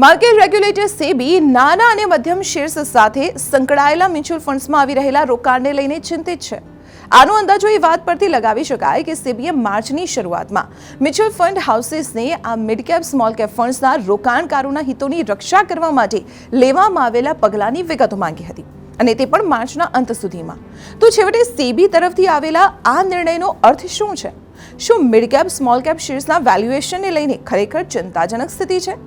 Market regulator SEBI નાના અને મધ્યમ શેર્સ સાથે સંકળાયેલા મ્યુચ્યુઅલ ફંડ્સમાં આવી રહેલા રોકાણને લઈને ચિંતિત છે. આનો અંદાજો એ વાત પરથી લગાવી શકાય કે સેબીએ માર્ચની શરૂઆતમાં મ્યુચ્યુઅલ ફંડ હાઉસીસને આ મિડ કેપ સ્મોલ કેપ ફંડ્સના રોકાણકારોના હિતોની રક્ષા કરવા માટે લેવામાં આવેલા પગલાંની વિગતો માંગી હતી અને તે પણ માર્ચના અંત સુધીમાં. તો છેવટે સેબી તરફથી આવેલા આ નિર્ણયનો અર્થ શું છે? શું મિડ કેપ સ્મોલ કેપ શેર્સના વેલ્યુએશનને લઈને ખરેખર ચિંતાજનક સ્થિતિ છે?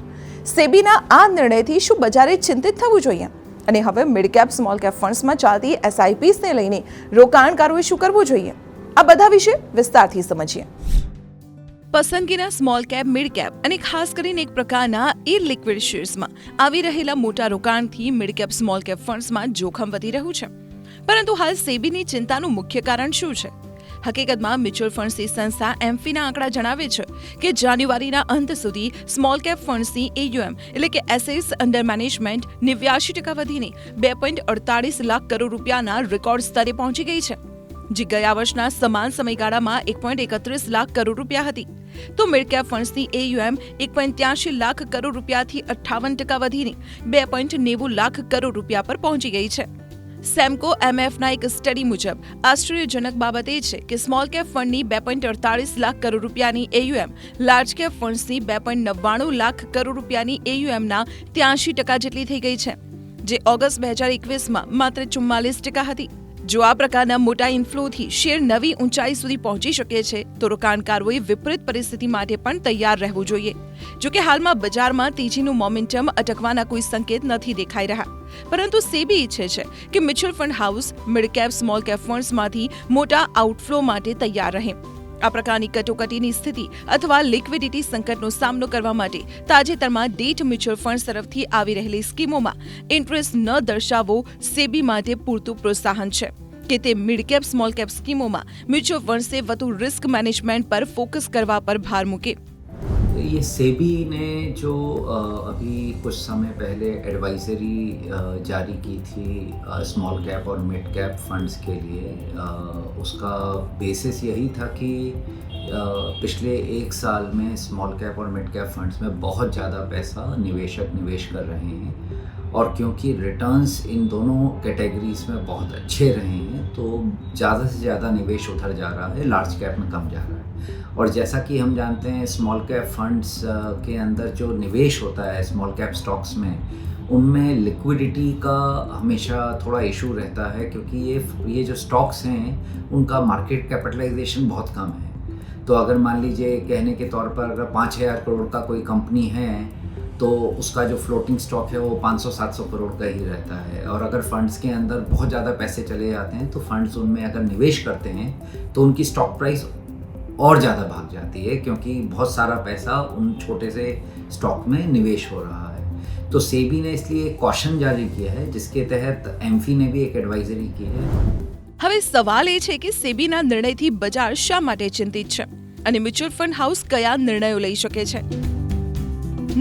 સેબીના આ નિર્ણયથી શું બજારે ચિંતિત થવું જોઈએ? અને હવે મિડ કેપ સ્મોલ કેપ ફંડ્સમાં ચાલતી એસઆઈપીસને લઈને રોકાણકારોએ શું કરવું જોઈએ? આ બધા વિશે વિસ્તારથી સમજીએ. પસંદગીના સ્મોલ કેપ મિડ કેપ અને ખાસ કરીને એક પ્રકારના ઈ લિક્વિડ શેર્સમાં આવી રહેલા મોટા રોકાણથી મિડ કેપ સ્મોલ કેપ ફંડ્સમાં જોખમ વધી રહ્યું છે. પરંતુ હાલ સેબીની ચિંતાનું મુખ્ય કારણ શું છે? હકીકતમાં મ્યુચ્યુઅલ ફંડ્સની સંસ્થા એમ્ફીના આંકડા જણાવે છે કે જાન્યુઆરીના અંત સુધી સ્મોલ કેપ ફંડ્સની એયુએમ એટલે કે એસેટ્સ અંડર મેનેજમેન્ટ નેવ્યાશી ટકા વધીને બે પોઈન્ટ અડતાળીસ લાખ કરોડ રૂપિયાના રેકોર્ડ સ્તરે પહોંચી ગઈ છે. જે ગયા વર્ષના સમાન સમયગાળામાં એક પોઈન્ટ એકત્રીસ લાખ કરોડ રૂપિયા હતી. તો મિડકેપ ફંડ્સની એયુએમ એક પોઈન્ટ ત્યાસી લાખ કરોડ રૂપિયાથી અઠ્ઠાવન ટકા વધીને બે પોઈન્ટ નેવું લાખ કરોડ રૂપિયા પર પહોંચી ગઈ છે. સેમ્કો એમએફના એક સ્ટડી મુજબ, આશ્ચર્યજનક બાબત એ છે કે સ્મોલ કેપ ફંડની બે પોઈન્ટ અડતાળીસ લાખ કરોડ રૂપિયાની એયુએમ લાર્જ કેપ ફંડ્સની બે પોઈન્ટ નવ્વાણું લાખ કરોડ રૂપિયાની એયુએમના ત્યાંશી ટકા જેટલી થઈ ગઈ છે, જે ઓગસ્ટ બે હજાર એકવીસમાં માત્ર ચુમ્માલીસ ટકા હતી. જો આ પ્રકારના મોટા ઇન્ફ્લોથી શેર નવી ઊંચાઈ સુધી પહોંચી શકે છે, તો રોકાણકારોએ વિપરીત પરિસ્થિતિ માટે પણ તૈયાર રહેવું જોઈએ. જો કે હાલમાં બજારમાં તેજીનું મોમેન્ટમ અટકવાના કોઈ સંકેત નથી દેખાઈ રહ્યા. પરંતુ સેબી ઈચ્છે છે કે mutual fund house, mid cap, small cap ફંડ્સમાંથી મોટા આઉટફ્લો માટે તૈયાર રહે. આ પ્રકારની કટોકટીની સ્થિતિ અથવા લિક્વિડિટી સંકટનો સામનો કરવા માટે તાજેતરમાં ડેટ મ્યુચ્યુઅલ ફંડ તરફથી આવી રહેલી સ્કીમોમાં ઇન્ટરેસ્ટ ન દર્શાવવો સેબી માટે પૂરતું પ્રોત્સાહન છે કે તે મિડ કેપ સ્મોલ કેપ સ્કીમોમાં મ્યુચ્યુઅલ ફંડ્સે વધુ રિસ્ક મેનેજમેન્ટ પર ફોકસ કરવા પર ભાર મૂકે. ये सेबी ने जो अभी कुछ समय पहले एडवाइजरी जारी की थी स्मॉल कैप और मिड कैप फंड्स के लिए उसका बेसिस यही था कि पिछले एक साल में स्मॉल कैप और मिड कैप फंड्स में बहुत ज़्यादा पैसा निवेशक निवेश कर रहे हैं और क्योंकि रिटर्न्स इन दोनों कैटेगरीज में बहुत अच्छे रहे हैं तो ज़्यादा से ज़्यादा निवेश उधर जा रहा है लार्ज कैप में कम जा रहा है। और जैसा कि हम जानते हैं स्मॉल कैप फंड्स के अंदर जो निवेश होता है स्मॉल कैप स्टॉक्स में, उनमें लिक्विडिटी का हमेशा थोड़ा इशू रहता है क्योंकि ये ये जो स्टॉक्स हैं, उनका मार्केट कैपिटलाइजेशन बहुत कम है। तो अगर मान लीजिए कहने के तौर पर अगर पाँच हज़ार करोड़ का कोई कंपनी है तो उसका जो फ्लोटिंग स्टॉक है वो 500-700 करोड़ का ही रहता है। और अगर फंड्स के अंदर बहुत ज़्यादा पैसे चले जाते हैं तो फंड्स उनमें अगर निवेश करते हैं तो उनकी स्टॉक प्राइस और ज़्यादा भाग जाती है, क्योंकि बहुत सारा पैसा उन छोटे से स्टॉक में निवेश हो रहा है। तो सेबी ने इसलिए एक कॉशन जारी किया है, जिसके तहत एम्फी ने भी एक एडवाइजरी की है। હવે સવાલ એ છે કે સેબીના નિર્ણયથી બજાર શા માટે ચિંતિત છે? અને મ્યુચ્યુઅલ ફંડ હાઉસ કયા નિર્ણયો લઈ શકે છે?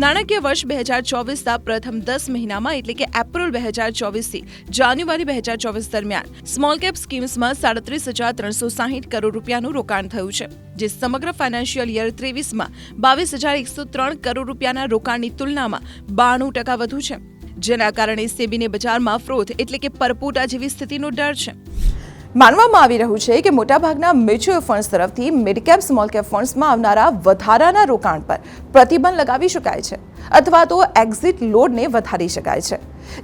નાણાકીય વર્ષ બે હજાર ચોવીસના પ્રથમ દસ મહિનામાં એટલે કે એપ્રિલ બે હજાર ચોવીસથી જાન્યુઆરી બે હજાર ચોવીસ દરમિયાન સ્મોલ કેપ સ્કીમ્સમાં સાડત્રીસ હજાર ત્રણસો સાહીઠ કરોડ રૂપિયાનું રોકાણ થયું છે, જે સમગ્ર ફાઇનાન્શિયલ યર ત્રેવીસમાં બાવીસ હજાર એકસો ત્રણ કરોડ રૂપિયાના રોકાણની તુલનામાં બાણું ટકા વધુ છે, જેના કારણે સેબીને બજારમાં ફ્રોથ એટલે કે પરપોટા જેવી સ્થિતિનો ડર છે. માનવામાં આવી રહ્યું છે કે મોટાભાગના મ્યુચ્યુઅલ ફંડ્સ તરફથી મિડકેપ સ્મોલ કેપ ફંડ્સમાં આવનારા વધારાના રોકાણ પર પ્રતિબંધ લગાવી શકાય છે અથવા તો એક્ઝિટ લોડને વધારી શકાય છે.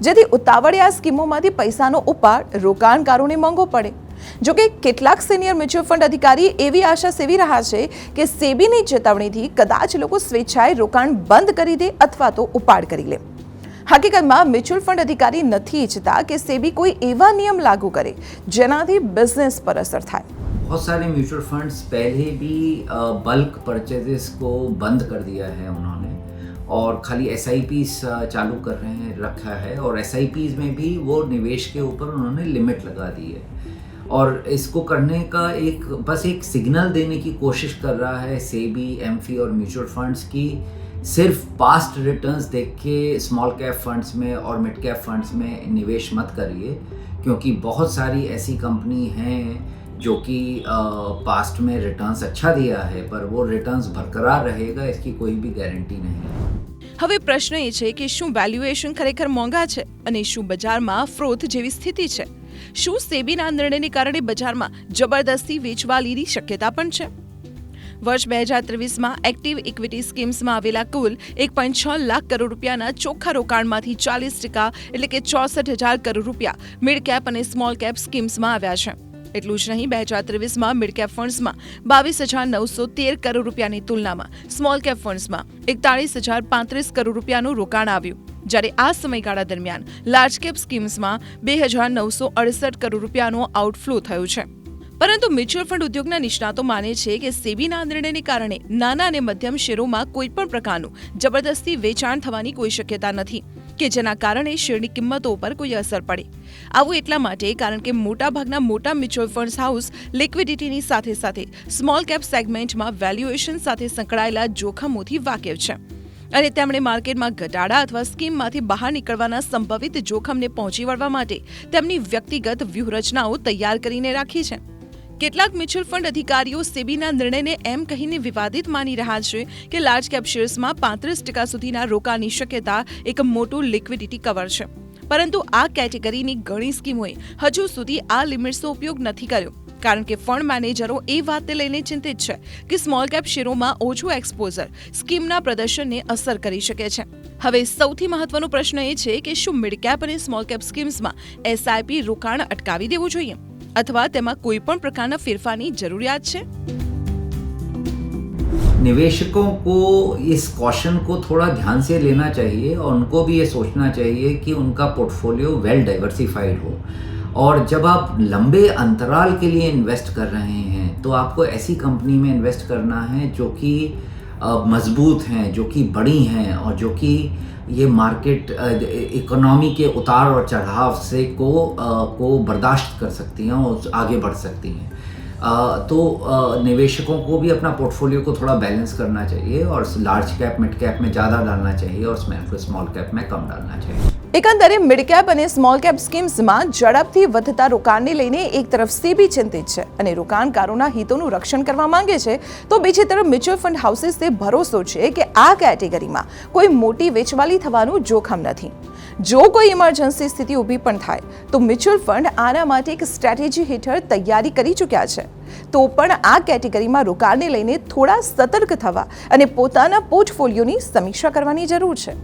જેથી ઉતાવળિયા સ્કીમોમાંથી પૈસાનો ઉપાડ રોકાણકારોને મોંઘો પડે. જોકે કેટલાક સિનિયર મ્યુચ્યુઅલ ફંડ અધિકારી એવી આશા સેવી રહ્યા છે કે સેબીની ચેતવણીથી કદાચ લોકો સ્વેચ્છાએ રોકાણ બંધ કરી દે અથવા તો ઉપાડ કરી લે. હકીકતમાં મ્યુચ્યુઅલ ફંડ અધિકારી નથી ઈચ્છતા કે સેબી કોઈ એવા નિયમ લાગુ કરે જેનાથી બિઝનેસ પર અસર થાય बहुत सारे म्यूचुअल फंड्स पहले भी बल्क परचेजेस को बंद कर दिया है उन्होंने और खाली एस चालू कर रहे हैं रखा है और एस में भी वो निवेश के ऊपर उन्होंने लिमिट लगा दी है और इसको करने का एक बस एक सिग्नल देने की कोशिश कर रहा है सेबी एम्फी और म्यूचुअल फंड्स की सिर्फ पास्ट रिटर्न्स देख के स्मॉल कैप फंड्स में और मिड कैप फंड्स में निवेश मत करिए क्योंकि बहुत सारी ऐसी कंपनी हैं जो कि पास्ट में रिटर्न्स अच्छा दिया है पर वो रिटर्न्स बरकरार रहेगा इसकी कोई भी गारंटी नहीं है હવે પ્રશ્ન એ છે કે શું વેલ્યુએશન ખરેખર મોંઘા છે અને શું બજારમાં ફ્રોથ જેવી સ્થિતિ છે શું સેબીના નિર્ણયને કારણે બજારમાં જબરદસ્તી વેચવાલીની શક્યતા પણ છે વર્ષ બે હજાર ત્રેવીસમાં એક્ટિવ ઇક્વિટી સ્કીમ્સમાં આવેલા કુલ એક પોઈન્ટ છ લાખ કરોડ રૂપિયાના ચોખ્ખા રોકાણમાંથી ચાલીસ ટકા એટલે કે ચોસઠ હજાર કરોડ રૂપિયા મિડ કેપ અને સ્મોલ કેપ સ્કીમ્સમાં આવ્યા છે. એટલું જ નહીં, બે હજાર ત્રેવીસમાં મિડ કેપ ફંડ્સમાં બાવીસ હજાર નવસો તેર કરોડ રૂપિયાની તુલનામાં સ્મોલ કેપ ફંડ્સમાં એકતાળીસ હજાર પાંત્રીસ કરોડ રૂપિયાનું રોકાણ આવ્યું. જ્યારે આ સમયગાળા દરમિયાન લાર્જ કેપ સ્કીમ્સમાં બે હજાર નવસો અડસઠ કરોડ રૂપિયાનો આઉટફ્લો થયો છે. પરંતુ મ્યુચ્યુઅલ ફંડ ઉદ્યોગના નિષ્ણાતો માને છે કે સેબીના નિર્ણયને કારણે નાના અને મધ્યમ શેરોમાં કોઈ પણ પ્રકારનું જબરદસ્તી વેચાણ થવાની કોઈ શક્યતા નથી, કે જેના કારણે શેરની કિંમતો પર કોઈ અસર પડે. આવું એટલા માટે કારણ કે મોટાભાગના મોટા મ્યુચ્યુઅલ ફંડ્સ હાઉસ લિક્વિડિટીની સાથે સાથે સ્મોલ કેપ સેગમેન્ટમાં વેલ્યુએશન સાથે સંકળાયેલા જોખમોથી વાકેફ છે. અને તેમણે માર્કેટમાં ઘટાડા અથવા સ્કીમમાંથી બહાર નીકળવાના સંભવિત જોખમને પહોંચી વળવા માટે તેમની વ્યક્તિગત વ્યૂહરચનાઓ તૈયાર કરીને રાખી છે. કેટલાક મ્યુચ્યુઅલ ફંડ અધિકારીઓ સેબીના નિર્ણયને એમ કહીને વિવાદિત માની રહ્યા છે કે લાર્જ કેપ શેર્સમાં પાંત્રીસ ટકા સુધીના રોકાણની શક્યતા એક મોટું લિક્વિડિટી કવર છે. પરંતુ આ કેટેગરીની ઘણી સ્કીમોએ હજુ સુધી આ લિમિટ્સનો ઉપયોગ નથી કર્યો, કારણ કે ફંડ મેનેજરો એ વાતને લઈને ચિંતિત છે કે સ્મોલ કેપ શેરોમાં ઓછું એક્સપોઝર સ્કીમના પ્રદર્શનને અસર કરી શકે છે. હવે સૌથી મહત્વનો પ્રશ્ન એ છે કે શું મિડ કેપ અને સ્મોલ કેપ સ્કીમ્સમાં એસઆઈપી રોકાણ અટકાવી દેવું જોઈએ? અથવા તેમાં કોઈ પણ પ્રકારના ફેરફારની જરૂરિયાત છે निवेशकों को इस कॉशन को थोड़ा ध्यान से लेना चाहिए और उनको भी ये सोचना चाहिए कि उनका पोर्टफोलियो वेल डाइवर्सिफाइड हो और जब आप लंबे अंतराल के लिए इन्वेस्ट कर रहे हैं तो आपको ऐसी कंपनी में इन्वेस्ट करना है जो कि अ, मज़बूत हैं, जो कि बड़ी हैं और जो कि ये मार्केट इकोनॉमी के उतार और चढ़ाव से को को बर्दाश्त कर सकती हैं और आगे बढ़ सकती हैं। तो निवेशकों को भी अपना पोर्टफोलियो को थोड़ा बैलेंस करना चाहिए और लार्ज कैप मिड कैप में ज़्यादा डालना चाहिए और स्मॉल कैप में कम डालना चाहिए। એકંદરે મિડ કેપ અને સ્મોલ કેપ સ્કીમ્સમાં ઝડપથી વધતા રોકાણને લઈને એક તરફ સેબી ચિંતિત છે અને રોકાણકારોના હિતોનું રક્ષણ કરવા માંગે છે, તો બીજી તરફ મ્યુચ્યુઅલ ફંડ હાઉસીસે ભરોસો છે કે આ કેટેગરીમાં કોઈ મોટી વેચવાલી થવાનું જોખમ નથી. જો કોઈ ઇમરજન્સી સ્થિતિ ઊભી પણ થાય, તો મ્યુચ્યુઅલ ફંડ આના માટે એક સ્ટ્રેટેજી હેઠળ તૈયારી કરી ચૂક્યા છે. તો પણ આ કેટેગરીમાં રોકાણને લઈને થોડા સતર્ક થવા અને પોતાના પોર્ટફોલિયોની સમીક્ષા કરવાની જરૂર છે.